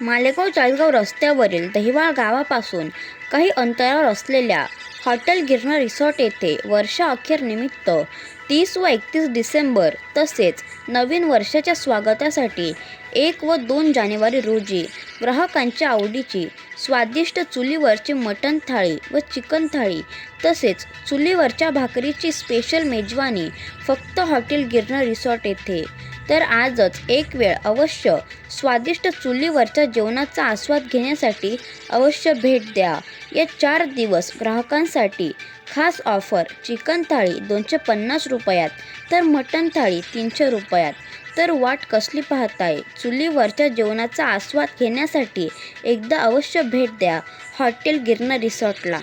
मालेगाव चाळीसगाव रस्त्यावरील दहिवाळ गावापासून काही अंतरावर असलेल्या हॉटेल गिरणा रिसॉर्ट येथे वर्षा अखेर निमित्त तीस व एकतीस डिसेंबर तसेच नवीन वर्षाच्या स्वागतासाठी एक व दोन जानेवारी रोजी ग्राहकांच्या आवडीची स्वादिष्ट चुलीवरची मटण थाळी व चिकन थाळी तसेच चुलीवरच्या भाकरीची स्पेशल मेजवानी फक्त हॉटेल गिरणा रिसॉर्ट येथे तर आजच एक वेळ अवश्य स्वादिष्ट चुलीवरच्या जेवणाचा आस्वाद घेण्यासाठी अवश्य भेट द्या. या चार दिवस ग्राहकांसाठी खास ऑफर चिकन थाळी दोनशे पन्नास रुपयात तर मटण थाळी तीनशे रुपयात. तर वाट कसली पाहताय? चुलीवरच्या जेवणाचा आस्वाद घेण्यासाठी एकदा अवश्य भेट द्या. हॉटेल गिरणा रिसॉर्टला.